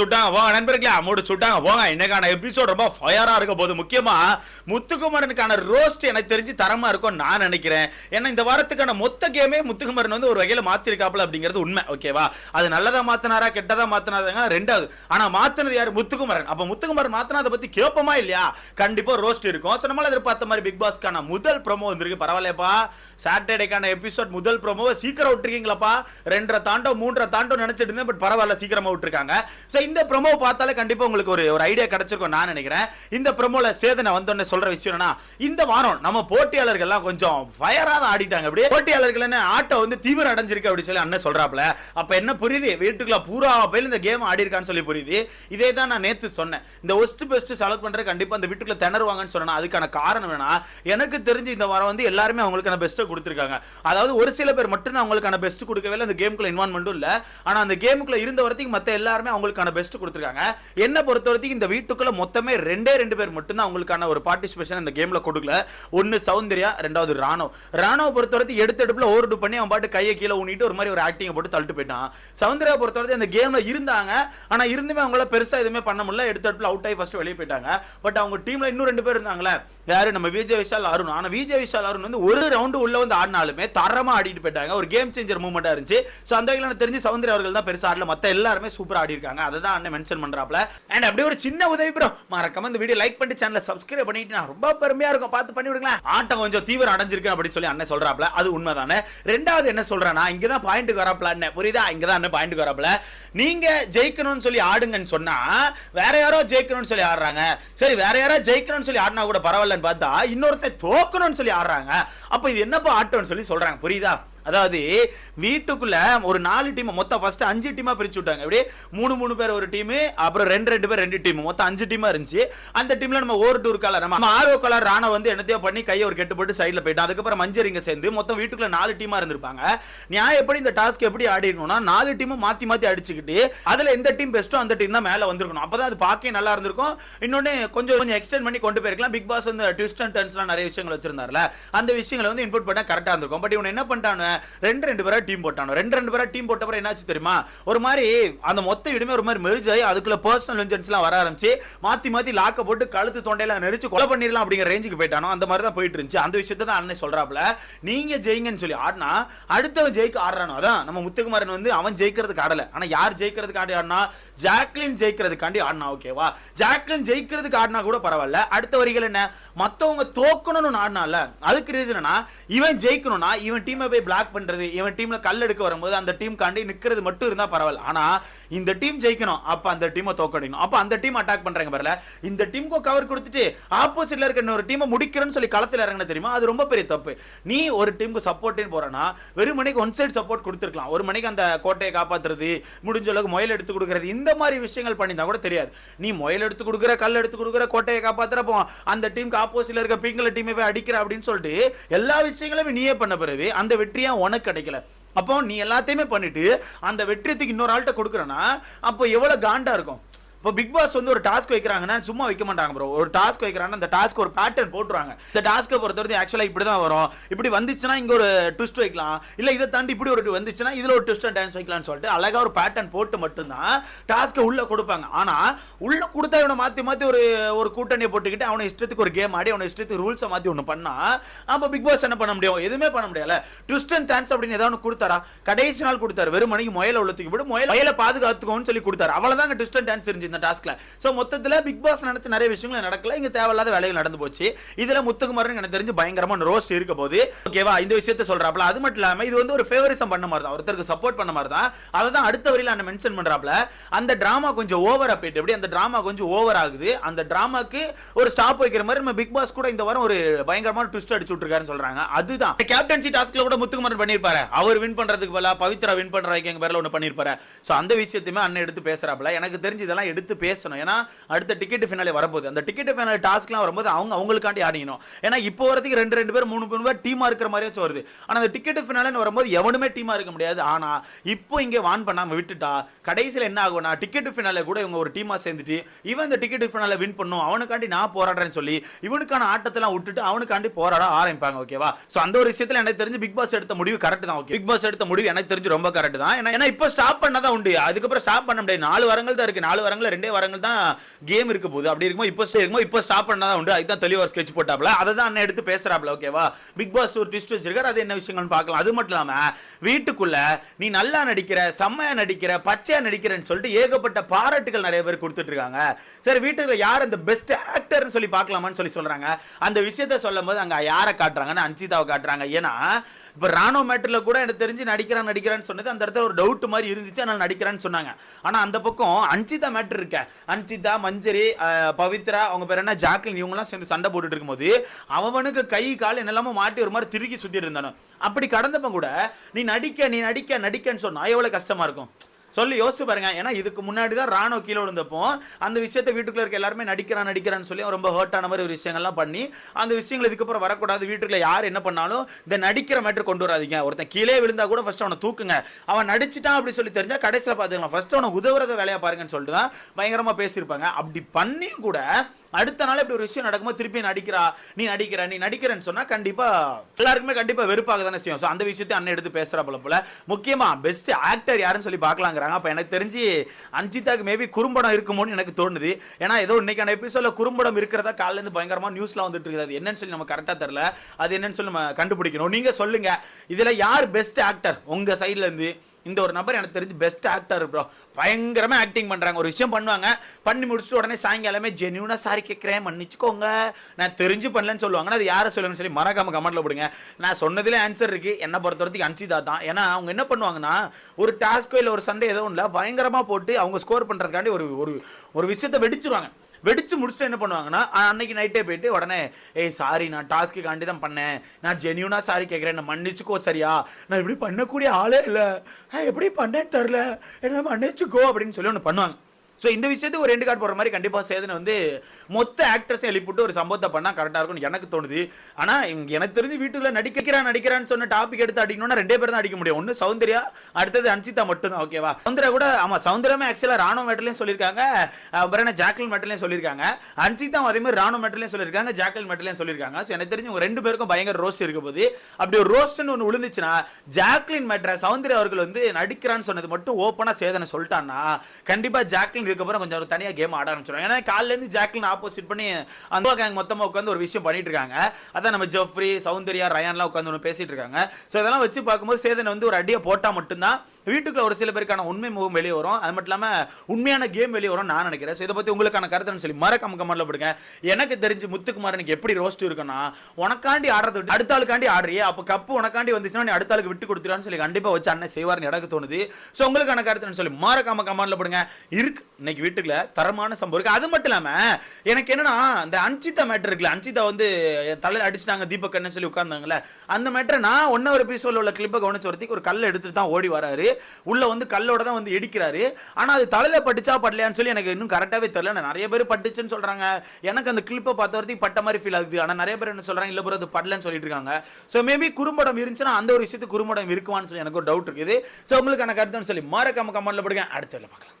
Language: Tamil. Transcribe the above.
சுட்டாங்க வாங்க நண்பர்களே அமௌண்ட் சுட்டாங்க போங்க இன்னைக்கான எபிசோட் ரொம்ப ஃபயராக இருக்க போது முக்கியமா முத்துக்குமரனுக்கான ரோஸ்ட் எனக்கு தெரிஞ்சு தரமா இருக்கும் நான் நினைக்கிறேன். ஏன்னா இந்த வாரத்துக்கான மொத்த கேமே முத்துக்குமரன் வந்து ஒரு வகையில மாற்றிருக்காப்புல அப்படிங்கிறது உண்மை. ஓகேவா அது நல்லதா மாற்றினாரா கெட்டதா மாற்றினாதாங்க ரெண்டாவது ஆனா மாற்றினது யாரு? முத்துக்குமரன். அப்போ முத்துக்குமரன் மாத்தினா அதை பத்தி கேட்போமா இல்லையா? கண்டிப்பா ரோஸ்ட் இருக்கும். ஸோ நம்மளால் எதிர்பார்த்த மாதிரி பிக் பாஸ்க்கான முதல் ப்ரோமோ வந்திருக்கு. பரவாயில்லப்பா சாட்டர்டேக்கான எபிசோட் முதல் ப்ரோமோவை சீக்கிரம் விட்டுருக்கீங்களாப்பா. ரெண்டரை தாண்டோ மூன்றரை தாண்டோ நினச்சிட்டு இருந்தேன் பட் பரவாயில்ல சீக்கிரமா விட்டுருக்காங்க. ஸோ இந்த ப்ரோமோ பார்த்தாலே கண்டிப்பா உங்களுக்கு ஒரு ஒரு ஐடியா கிடைச்சிருக்கும் நான் நினைக்கிறேன். இந்த ப்ரோமோல சேதனை வந்தோடனே சொல்ற விஷயம் என்னன்னா இந்த வாரம் நம்ம போட்டியாளர்கள்லாம் கொஞ்சம் ஃபயரா தான் ஆடிட்டாங்க. அப்படியே போட்டியாளர்கள் என்ன ஆட்டம் வந்து தீவிரம் அடைஞ்சிருக்கு அப்படின்னு சொல்லி அண்ணன் சொல்றாப்ல அப்ப என்ன புரியுது? வீட்டுக்குள்ள பூரா பேர் இந்த கேம் ஆடி இருக்கான்னு சொல்லி புரியுது. இதே தான் நான் நேத்து சொன்னேன். இந்த ஒஸ்ட் பெஸ்ட் செலக்ட் பண்றது கண்டிப்பா அந்த வீட்டுக்குள்ள திணறுவாங்கன்னு சொன்னா அதுக்கான காரணம் வேணா எனக்கு தெரிஞ்சு இந்த வாரம் வந்து எல்லாருமே அவங்களுக்கான பெஸ்ட்டை கொடுத்துருக்காங்க. அதாவது ஒரு சில பேர் மட்டும் அவங்களுக்கான பெஸ்ட் கொடுக்கவே இல்லை. அந்த கேமுக்குள்ள இன்வால்மெண்ட்டும் இல்லை. ஆனா அந்த கேமுக்குள்ள இருந்த வரைக்கும் மத்த எல்லாருமே அவங்களுக்கான பெஸ்ட் கொடுத்துருக்காங்க. என்ன பொறுத்த வரைக்கும் இந்த வீட்டுக்குள்ள மொத்தமே ரெண்டே ரெண்டு பேர் மட்டும்தான் அவங்களுக்கான ஒரு பார்ட்டிசிபேஷன் இந்த கேம்ல கொடுக்கல. ஒன்னு சௌந்தர்யா ரெண்டாவது ராணவ். ராணவ பொறுத்த வரைக்கும் எடுத்து எடுப்புல ஓவர்டு பண்ணி அவன் பாட்டு கையை கீழே ஊனிட்டு ஒரு மாதிரி ஒரு ஆக்டிங் போட்டு தள்ளிட்டு போயிட்டான். சௌந்தர்யா பொறுத்த வரைக்கும் அந்த கேம்ல இருந்தாங்க. ஆனா இருந்துமே அவங்களால பெருசா எதுவுமே பண்ண முடியல. எடுத்த எடுப்புல அவுட் ஆகி ஃபர்ஸ்ட் வெளியே போயிட்டாங்க. பட் அவங்க டீம்ல இன்னும் ரெண்டு பேர் இருந்தாங்களே. யாரு? நம்ம விஜய் விஷால் அருண். ஆனா விஜய் விஷால் அருண் வந்து ஒரு ரவுண்டு உள்ள வந்து ஆடினாலுமே தரமா ஆடிட்டு போயிட்டாங்க. ஒரு கேம் சேஞ்சர் மூவ்மெண்டா இருந்துச்சு. ஸோ அந்த வகையில் தெரிஞ்சு சௌந்தர்யா அவர்கள் தான் பெருசா ஆடல. மத்த எல்லாருமே சூப்பராக ஆடி இருக்காங்க. அதை தான் அண்ணன் மென்ஷன் பண்றாப்ல. அண்ட் அப்படியே ஒரு சின்ன உதவி ப்ரோ மறக்காம இந்த வீடியோ லைக் பண்ணி சேனலை சப்ஸ்கிரைப் பண்ணிட்டு நான் ரொம்ப பெருமையா இருக்கும். பார்த்து பண்ணி விடுங்களேன். ஆட்டம் கொஞ்சம் தீவிரம் அடைஞ்சிருக்கு அப்படின்னு சொல்லி அண்ணன் சொல்றாப்ல. அது உண்மைதானே? ரெண்டாவது என்ன சொல்றேன்னா இங்க தான் பாயிண்ட்டுக்கு வராப்ல அண்ணன் புரியுதா? இங்க தான் அண்ணன் பாயிண்ட்டுக்கு வராப்ல. நீங்க ஜெயிக்கணும்னு சொல்லி ஆடுங்கன்னு சொன்னா வேற யாரோ ஜெயிக்கணும்னு சொல்லி ஆடுறாங்க. சரி வேற யாரோ ஜெயிக்கணும்னு சொல்லி ஆடினா கூட பரவாயில்லன்னு பார்த்தா இன்னொருத்தன் தோக்கணும்னு சொல்லி ஆடுறாங்க. அப்ப இது என்னப்பா ஆட்டம்னு சொல்லி சொல்றாங்க. புரியுதா? அதாவது வீட்டுக்குள்ள ஒரு நாலு டீம் மொத்தம் ஃபர்ஸ்ட் அஞ்சு டீமா பிரிச்சு விட்டாங்க. அப்படியே மூணு மூணு பேர் ஒரு டீம் அப்புறம் ரெண்டு ரெண்டு பேர் ரெண்டு டீம் மொத்தம் அஞ்சு டீமா இருந்துச்சு. அந்த டீம்ல நம்ம ஓவர் டூர் கலர் நம்ம ஆர்வ கலர் ராணா வந்து என்னத்தையோ பண்ணி கையை ஒரு கெட்டு போட்டு சைடில் போயிட்டு அதுக்கப்புறம் மஞ்சரிங்க சேர்ந்து மொத்தம் வீட்டுக்குள்ள நாலு டீமா இருந்திருப்பாங்க. நியாயம் எப்படி இந்த டாஸ்க் எப்படி ஆடிடணும்னா நாலு டீமும் மாத்தி மாத்தி அடிச்சுக்கிட்டு அதுல எந்த டீம் பெஸ்ட்டோ அந்த டீம் தான் மேல வந்திருக்கணும். அப்பதான் அது பார்க்க நல்லா இருந்திருக்கும். இன்னொன்னு கொஞ்சம் கொஞ்சம் எக்ஸ்டெண்ட் பண்ணி கொண்டு போயிருக்கலாம். பிக் பாஸ் வந்து ட்விஸ்ட் அண்ட் டர்ன்ஸ்லாம் நிறைய விஷயங்கள் வச்சிருந்தாருல. அந்த விஷயங்களை வந்து இன்புட் பண்ண கரெக்டாக இருந்திருக்கும். பட் இவன் என்ன பண்ணிட்டானு ரெண்டு ரெண்டு பேரா டீம் போட்டானு? ரெண்டு ரெண்டு பேரா டீம் போட்டப்பறம் என்னாச்சு தெரியுமா? ஒரு மாதிரி அந்த மொத்த வீடுமே ஒரு மாதிரி மெரிஜ் ஆகி அதுக்குள்ள பர்சனல் வெஞ்சன்ஸ்லாம் வர ஆரம்பிச்சு மாத்தி மாத்தி லாக்க போட்டு கழுத்து தொண்டையில நெரிச்சு கொலை பண்ணிடலாம் அப்படிங்கிற ரேஞ்சுக்கு போயிட்டானோ? அந்த மாதிரி தான் போயிட்டு இருந்துச்சு. அந்த விஷயத்தை தான் அண்ணன் சொல்றாப்ல நீங்க ஜெயிங்கன்னு சொல்லி ஆடினா அடுத்தவன் ஜெயிக்க ஆடுறானோ? அதான் நம்ம முத்துக்குமாரன் வந்து அவன் ஜெயிக்கிறதுக்கு ஆடல. ஆனா யார் ஜெயிக்கிறதுக்கு ஆடி ஆடினா? ஜாக்லின் ஜெயிக்கிறதுக்காண்டி ஆடினா ஓகேவா ஜாக்லின் ஜெயிக்கிறதுக்கு ஆடினா கூட பரவாயில்ல. அடுத்த வரிகள் என்ன? மத்தவங்க தோக்கணும்னு ஆடினால அதுக்கு ரீசன் என்ன இவன் ஜெயிக்கணும்னா இவன் டீமை போய் பிளாக் பண்றது இவன் டீமில் கல் எடுக்க வரும்போது அந்த டீம் காண்டி நிற்கிறது மட்டும் இருந்தால் பரவாயில்ல. ஆனால் இந்த டீம் ஜெயிக்கணும் அப்போ அந்த டீமை தோக்கடிக்கணும். அப்போ அந்த டீம் அட்டாக் பண்ணுறாங்க பாருல இந்த டீமுக்கும் கவர் கொடுத்துட்டு ஆப்போசிட்டில் இருக்க இன்னொரு டீமை முடிக்கிறேன்னு சொல்லி களத்தில் இறங்கின தெரியுமா? அது ரொம்ப பெரிய தப்பு. நீ ஒரு டீமுக்கு சப்போர்ட்டுன்னு போறனா வெறும் மணிக்கு ஒன் சைடு சப்போர்ட் கொடுத்துருக்கலாம். ஒரு மணிக்கு அந்த கோட்டையை காப்பாற்றுறது முடிஞ்ச அளவுக்கு முயல் எடுத்து கொடுக்குறது இந்த மாதிரி விஷயங்கள் பண்ணியிருந்தா கூட தெரியாது. நீ முயல் எடுத்து கொடுக்குற கல் எடுத்து கொடுக்குற கோட்டையை காப்பாற்றுறப்போ அந்த டீமுக்கு ஆப்போசிட்டில் இருக்க பிங்கள டீமை போய் அடிக்கிற அப்படின்னு சொல்லிட்டு எல்லா விஷயங்களும் நீயே பண்ண பிறகு அந்த ஏன் உனக்கு கிடைக்கல. அப்போ நீ எல்லாத்தையுமே பண்ணிட்டு அந்த வெற்றியத்துக்கு இன்னொரு ஆள்கிட்ட கொடுக்குறனா அப்போ எவ்வளவு காண்டா இருக்கும்? இப்போ பிக் பாஸ் வந்து ஒரு டாஸ்க் வைக்கிறாங்கன்னா சும்மா வைக்க மாட்டாங்க ப்ரோ ஒரு டாஸ்க் வைக்கிறாங்கன்னா அந்த டாஸ்க் ஒரு பேட்டர்ன் போட்டுருவாங்க. இந்த டாஸ்க்கை பொறுத்தவரைக்கும் ஆக்சுவலாக இப்படி தான் வரும். இப்படி வந்துச்சுன்னா இங்கே ஒரு ட்விஸ்ட் வைக்கலாம். இல்லை இதை தாண்டி இப்படி ஒரு வந்துச்சுன்னா இதில் ஒரு ட்விஸ்ட் டான்ஸ் வைக்கலாம்னு சொல்லிட்டு அழகா ஒரு பேட்டர்ன் போட்டு மட்டும்தான் டாஸ்க்கை உள்ள கொடுப்பாங்க. ஆனால் உள்ள கொடுத்தா இவனை மாற்றி மாற்றி ஒரு ஒரு கூட்டணியை போட்டுக்கிட்டு அவனை இஷ்டத்துக்கு ஒரு கேம் ஆடி அவனை இஷ்டத்துக்கு ரூல்ஸை மாற்றி ஒன்று பண்ணா அப்போ பிக் பாஸ் என்ன பண்ண முடியும்? எதுவுமே பண்ண முடியல ட்விஸ்ட் அண்ட் டான்ஸ் அப்படின்னு ஏதாவது ஒன்று கொடுத்தாரா? கடைசி நாள் கொடுத்தாரு. வெறும் மணிக்கு முயல உள்ள தூக்கி போட்டு முயல முயலை பாதுகாத்துக்கோன்னு சொல்லி கொடுத்தாரு. அவ்வளோதான் ட்விஸ்ட் அண்ட் டான்ஸ் இருந்துச்சு இந்த டாஸ்க்ல ஸோ மொத்தத்தில் பிக் பாஸ் நினைச்ச நிறைய விஷயங்கள் நடக்கல. இங்க தேவையில்லாத வேலைகள் நடந்து போச்சு. இதுல முத்துக்குமாரன் எனக்கு தெரிஞ்சு பயங்கரமான ரோஸ்ட் இருக்க போது ஓகேவா இந்த விஷயத்த சொல்கிறாப்புல அது மட்டும் இல்லாமல் இது வந்து ஒரு ஃபேவரிசம் பண்ண மாதிரி தான் ஒருத்தருக்கு சப்போர்ட் பண்ண மாதிரி தான் அதை தான் அடுத்த வரையில் நான் மென்ஷன் பண்ணுறாப்புல அந்த டிராமா கொஞ்சம் ஓவராக போயிட்டு எப்படி? அந்த டிராமா கொஞ்சம் ஓவர் ஆகுது. அந்த ட்ராமாக்கு ஒரு ஸ்டாப் வைக்கிற மாதிரி நம்ம பிக் பாஸ் கூட இந்த வாரம் ஒரு பயங்கரமான ட்விஸ்ட் அடிச்சு விட்டுருக்காருன்னு சொல்றாங்க. அதுதான். கேப்டன்சி டாஸ்க்ல கூட முத்துக்குமாரன் பண்ணிருப்பாரு அவர் வின் பண்றதுக்கு பதிலா பவித்ரா வின் பண்ணுற வைக்க பேரில் ஒன்று பண்ணிருப்பாரு ஸோ அந்த விஷயத்தையுமே அண்ணன் எடுத்து பேசுகிறாப்புல எனக்கு தெரிஞ்சு இதெல்லாம் எடுத்து எடுத்து பேசணும். ஏன்னா அடுத்த டிக்கெட் ஃபினாலே வரப்போகுது. அந்த டிக்கெட் ஃபினாலே டாஸ்க்லாம் வரும்போது அவங்க அவங்களுக்காண்டி ஆடிக்கணும் ஏன்னா இப்போ வரதுக்கு ரெண்டு ரெண்டு பேர் மூணு மூணு பேர் டீமா இருக்கிற மாதிரியாச்சும் வருது. ஆனால் அந்த டிக்கெட் ஃபினாலே வரும்போது எவனுமே டீமா இருக்க முடியாது. ஆனா இப்போ இங்கே வான் பண்ணாம விட்டுட்டா கடைசியில் என்ன ஆகும்னா டிக்கெட் ஃபினாலே கூட இவங்க ஒரு டீமா சேர்ந்துட்டு இவன் இந்த டிக்கெட் ஃபினாலே வின் பண்ணும். அவனுக்காண்டி நான் போராடுறேன்னு சொல்லி இவனுக்கான ஆட்டத்தெல்லாம் விட்டுட்டு அவனுக்காண்டி போராட ஆரம்பிப்பாங்க ஓகேவா சோ அந்த ஒரு விஷயத்தில் எனக்கு தெரிஞ்சு பிக் பாஸ் எடுத்த முடிவு கரெக்ட் தான் ஓகே பிக் பாஸ் எடுத்த முடிவு எனக்கு தெரிஞ்சு ரொம்ப கரெக்ட் தான். ஏன்னா ஏன்னா இப்போ ஸ்டாப் பண்ணதான் உண்டு. அதுக்கப்புறம் ஸ்டாப் பண்ண முடியாது. நாலு வாரங்கள் தான் இருக்கு. நாலு வாரங்கள் ரெண்டே வாரங்கள் தான் கேம் இருக்க போகுது. அப்படி இருக்குமோ இப்போ ஸ்டே இருக்கும்போது இப்போ ஸ்டாப் பண்ணதான் உண்டு. அதுதான் தெளிவாக ஸ்கெட்ச் போட்டாப்ல. அதை தான் அண்ணன் எடுத்து பேசுகிறாப்ல ஓகேவா பிக் பாஸ் ஒரு ட்விஸ்ட் வச்சிருக்காரு அது என்ன விஷயங்கள்னு பார்க்கலாம். அது மட்டும் இல்லாமல் வீட்டுக்குள்ள நீ நல்லா நடிக்கிற செம்மையா நடிக்கிற பச்சையாக நடிக்கிறேன்னு சொல்லிட்டு ஏகப்பட்ட பாராட்டுகள் நிறைய பேர் கொடுத்துட்ருக்காங்க சரி வீட்டுக்குள்ள யார் அந்த பெஸ்ட் ஆக்டர்னு சொல்லி பார்க்கலாமான்னு சொல்லி சொல்றாங்க. அந்த விஷயத்த சொல்லும் போது அங்கே யாரை காட்டுறாங்கன்னு அன்சிதாவை காட்டுறாங்க. ஏன்னா இப்போ ராணோ மேட்டரில் கூட எனக்கு தெரிஞ்சு நடிக்கிறான் நடிக்கிறான்னு சொன்னது அந்த இடத்துல ஒரு டவுட் மாதிரி இருந்துச்சு அதனால நடிக்கிறான்னு சொன்னாங்க. ஆனால் அந்த பக்கம் அன்சிதா மேட்டர் இருக்க. அன்சிதா மஞ்சரி பவித்ரா அவங்க பேர் என்ன? ஜாக்லின் இவங்கெல்லாம் சேர்ந்து சண்டை போட்டுட்டு இருக்கும்போது அவனுக்கு கை கால் என்னெல்லாமோ மாட்டி ஒரு மாதிரி திருக்கி சுற்றிட்டு இருந்தானு. அப்படி கடந்தப்ப கூட நீ நடிக்க நீ நடிக்க நடிக்கன்னு சொன்னால் எவ்வளோ கஷ்டமாக இருக்கும்? சொல்லி யோசிச்சு பாருங்க. ஏன்னா இதுக்கு முன்னாடி தான் ராணுவ கீழே விழுந்தப்போ அந்த விஷயத்தை வீட்டுக்குள்ள இருக்க எல்லாருமே நடிக்கிறான் நடிக்கிறான்னு சொல்லி ரொம்ப ஹர்ட் ஆன மாதிரி ஒரு விஷயங்கள்லாம் பண்ணி அந்த விஷயங்கள் இதுக்கப்புறம் வரக்கூடாது. வீட்டுக்குள்ள யார் என்ன பண்ணாலும் இந்த நடிக்கிற மாதிரி கொண்டு வராதீங்க. ஒருத்தன் கீழே விழுந்தா கூட ஃபர்ஸ்ட் அவனை தூக்குங்க. அவன் நடிச்சிட்டான் அப்படி சொல்லி தெரிஞ்சா கடைசியில் பார்த்துக்கலாம். ஃபர்ஸ்ட் அவனை உதவுறத வேலையா பாருங்கன்னு சொல்லிட்டு தான் பயங்கரமாக பேசியிருப்பாங்க. அப்படி பண்ணியும் கூட அடுத்த நாள் இப்படி ஒரு விஷயம் நடக்கும்போது திருப்பி நடிக்கிறா நீ நடிக்கிற நீ நடிக்கிறேன்னு சொன்னா கண்டிப்பா எல்லாருக்குமே கண்டிப்பா வெறுப்பாக தானே செய்யும். ஸோ அந்த விஷயத்தை அண்ணன் எடுத்து பேசுறா போல போல. முக்கியமா பெஸ்ட் ஆக்டர் யாருன்னு சொல்லி பார்க்கலாங்கிறாங்க அப்போ எனக்கு தெரிஞ்சு அஞ்சிதாக்கு மேபி குறும்படம் இருக்குமோன்னு எனக்கு தோணுது. ஏன்னா ஏதோ இன்னைக்கான எபிசோட குறும்படம் இருக்கிறதா காலையில பயங்கரமாக நியூஸில் வந்துட்டு இருக்குது. அது என்னன்னு சொல்லி நம்ம கரெக்டாக தெரில அது என்னன்னு சொல்லி நம்ம கண்டுபிடிக்கணும். நீங்கள் சொல்லுங்கள் இதில் யார் பெஸ்ட் ஆக்டர் உங்கள் சைட்லேருந்து இந்த ஒரு நபர் எனக்கு தெரிஞ்சு பெஸ்ட் ஆக்டர் ப்ரோ பயங்கரமாக ஆக்டிங் பண்ணுறாங்க ஒரு விஷயம் பண்ணுவாங்க. பண்ணி முடிச்சுட்டு உடனே சாயங்காலமே ஜென்யூனாக சாரி கேட்குறேன் மன்னிச்சுக்கோங்க. நான் தெரிஞ்சு பண்ணலன்னு சொல்லுவாங்கன்னா அது யாரை சொல்லுங்கன்னு சொல்லி மறக்காம கமெண்ட்ல விடுங்க நான் சொன்னதிலே ஆன்சர் இருக்குது என்னை பொறுத்த வரைக்கும் அன்சிதா தான். ஏன்னா அவங்க என்ன பண்ணுவாங்கன்னா ஒரு டாஸ்க்கோ இல்லை ஒரு சண்டே ஏதோ இல்லை பயங்கரமாக போட்டு அவங்க ஸ்கோர் பண்ணுறதுக்காண்டி ஒரு ஒரு ஒரு விஷயத்தை வெடிச்சிருவாங்க. வெடிச்சு முடிச்சுட்டு என்ன பண்ணுவாங்கன்னா அன்னைக்கு நைட்டே போயிட்டு உடனே ஏய் சாரி நான் டாஸ்க்கு காண்டி தான் பண்ணேன். நான் ஜென்யூனா சாரி கேட்குறேன் நான் மன்னிச்சுக்கோ சரியா? நான் இப்படி பண்ணக்கூடிய ஆளே இல்லை. எப்படி பண்ணேன்னு தெரில என்ன மன்னிச்சுக்கோ அப்படின்னு சொல்லி ஒன்று பண்ணுவாங்க. ஸோ இந்த விஷயத்துக்கு ஒரு ரெண்டு கார்டு போடுற மாதிரி கண்டிப்பாக சேதன் வந்து மொத்த ஆக்டர்ஸையும் எழுப்பிட்டு ஒரு சம்பவத்தை பண்ணால் கரெக்டாக இருக்கும்னு எனக்கு தோணுது. ஆனால் எனக்கு தெரிஞ்சு வீட்டுல நடிக்கிறான் நடிக்கிறான்னு சொன்ன டாபிக் எடுத்து அடிக்கணும்னா ரெண்டே பேர் தான் அடிக்க முடியும். ஒன்று சௌந்தர்யா அடுத்தது அன்சிதா மட்டும் தான் ஓகேவா சௌந்தர்யா கூட ஆமாம் சௌந்தர்யமே ஆக்சுவலாக ராணுவ மெட்டலையும் சொல்லியிருக்காங்க. அப்புறம் என்ன ஜாக்லின் மேட்டர்லையும் சொல்லியிருக்காங்க. அன்சிதா அதே மாதிரி ராணுவ மெட்டலையும் சொல்லியிருக்காங்க ஜாக்லின் மெட்டலையும் சொல்லியிருக்காங்க. ஸோ எனக்கு தெரிஞ்சு ரெண்டு பேருக்கும் பயங்கர ரோஸ்ட் இருக்க போது அப்படி ஒரு ரோஸ்ட்னு ஒன்று விழுந்துச்சுன்னா ஜாக்லின் மெட்ரா சௌந்தர்யா அவர்கள் வந்து நடிக்கிறான்னு சொன்னது மட்டும் ஓப்பனாக சேதனை சொல்லிட்டான்னா கண்டிப்பாக ஜாக்லின் இதுக்கப்புறம் கொஞ்சம் ஒரு தனியாக கேம் ஆட ஆரம்பிச்சிடும் ஏன்னா காலிலேருந்து ஜாக்லின் ஆப்போசிட் பண்ணி அந்த கேங் மொத்தமாக உட்காந்து ஒரு விஷயம் பண்ணிட்டு இருக்காங்க. அதான் நம்ம ஜெஃப்ரி சௌந்தர்யா ரயான்லாம் உட்காந்து ஒன்று பேசிட்டு இருக்காங்க. ஸோ இதெல்லாம் வச்சு பார்க்கும்போது சேதனை வந்து ஒரு அடியை போட்டால் மட்டும்தான் வீட்டுக்குள்ள ஒரு சில பேருக்கான உண்மை முகம் வெளியே வரும். அது மட்டும் இல்லாமல் உண்மையான கேம் வெளியே வரும் நான் நினைக்கிறேன். ஸோ இதை பற்றி உங்களுக்கான கருத்துன்னு சொல்லி மறக்காம கமெண்ட்ல போடுங்க. எனக்கு தெரிஞ்சு முத்துக்குமாரனுக்கு எப்படி ரோஸ்ட் இருக்குன்னா உனக்காண்டி ஆடுறது விட்டு அடுத்த ஆளுக்காண்டி ஆடுறியே அப்போ கப்பு உனக்காண்டி வந்துச்சுன்னா நீ அடுத்த ஆளுக்கு விட்டு கொடுத்துருவான்னு சொல்லி கண்டிப்பாக வச்சு அண்ணன் செய்வார்னு எனக்கு தோணுது. ஸோ உங்களுக்கான கருத்துன்னு சொல்லி மறக்காம கமெண்ட்ல போடுங்க. இருக்கு இன்னைக்கு வீட்டுக்குள்ள தரமான சம்பவம் இருக்கு. அது மட்டும் இல்லாம எனக்கு என்னன்னா இந்த அன்சிதா மேட்டர் இருக்குல்ல அன்சிதா வந்து தலையில் தலையில அடிச்சிட்டாங்க தீபக் அண்ணன் சொல்லி உட்கார்ந்தாங்கல்ல அந்த மேட்டரை நான் ஒன் ஹவர் எபிசோட்ல உள்ள கிளிப்பை கவனிச்ச ஒருத்திக்கு ஒரு கல்லை எடுத்துட்டு தான் ஓடி வராரு. உள்ள வந்து கல்லோட தான் வந்து இடிக்கிறாரு. ஆனா அது தலையில பட்டுச்சா படலையான்னு சொல்லி எனக்கு இன்னும் கரெக்டாவே தெரியல. நான் நிறைய பேர் பட்டுச்சுன்னு சொல்றாங்க. எனக்கு அந்த கிளிப்பை பார்த்த வரைக்கும் பட்ட மாதிரி ஃபீல் ஆகுது. ஆனா நிறைய பேர் என்ன சொல்றாங்க இல்ல bro அது படலன்னு சொல்லிட்டு இருக்காங்க. ஸோ மேபி குறும்படம் இருந்துச்சுன்னா அந்த ஒரு விஷயத்துக்கு குறும்படம் இருக்குமான்னு சொல்லி எனக்கு ஒரு டவுட் இருக்குது. ஸோ எனக்கு கருத்துன்னு சொல்லி மறக்காம கமெண்ட்ல போடுங்க. அடுத்த பார்க்கலாம்.